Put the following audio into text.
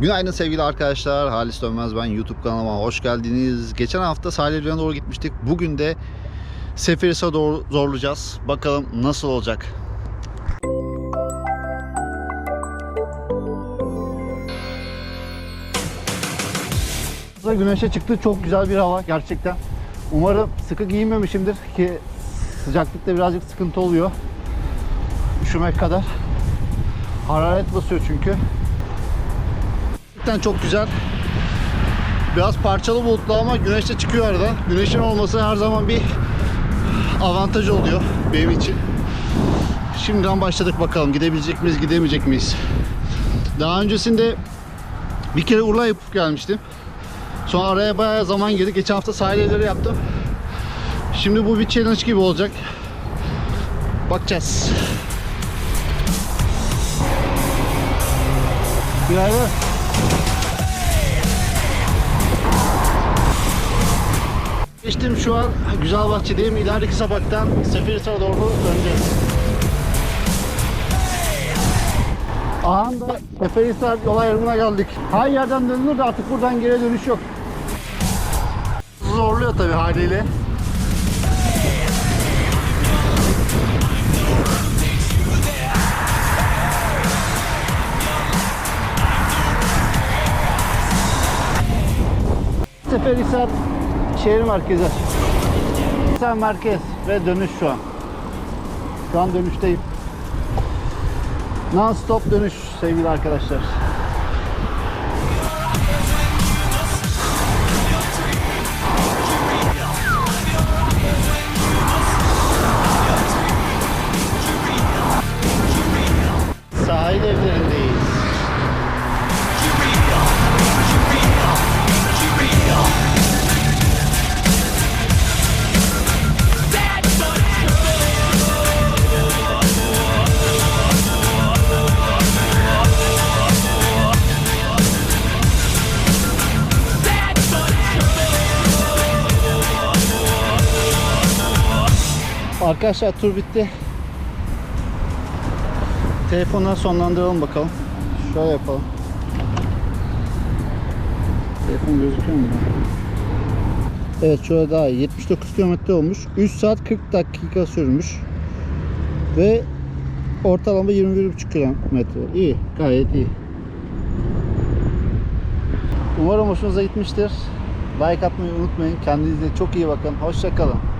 Günaydın sevgili arkadaşlar. Halis Dönmez ben. YouTube kanalıma hoş geldiniz. Geçen hafta sahile doğru gitmiştik. Bugün de Seferihisar'a doğru zorlayacağız. Bakalım nasıl olacak. Güneşe çıktı. Çok güzel bir hava gerçekten. Umarım sıkı giyinmemişimdir ki sıcaklıkta birazcık sıkıntı oluyor. Üşümek kadar. Hararet basıyor çünkü. Gerçekten çok güzel. Biraz parçalı bulutlu ama güneş de çıkıyor aradan. Güneşin olması her zaman bir avantaj oluyor benim için. Şimdiden başladık bakalım gidebilecek miyiz gidemeyecek miyiz. Daha öncesinde bir kere Urla yapıp gelmiştim. Sonra araya bayağı zaman girdi. Geçen hafta sahil evleri yaptım. Şimdi bu bir challenge gibi olacak. Bakacağız. Günaydın. Geçtim şu an Güzelbahçe'deyim. İlerideki sapaktan Seferihisar'a doğru döneceğiz. Ahanda Seferihisar yol ayrımına geldik. Her yerden dönülür de artık buradan geri dönüş yok. Zorluyor tabii haliyle. Seferihisar şehir merkezi. Seferihisar merkez ve dönüş şu an. Şu an dönüşteyim. Non stop dönüş sevgili arkadaşlar. Arkadaşlar tur bitti. Telefondan sonlandıralım bakalım. Şöyle yapalım. Telefon gözüküyor mu? Evet şöyle daha iyi. 79 kilometre olmuş. 3 saat 40 dakika sürmüş. Ve ortalama 21,5 kilometre. İyi. Gayet iyi. Umarım hoşunuza gitmiştir. Like atmayı unutmayın. Kendinize çok iyi bakın. Hoşçakalın.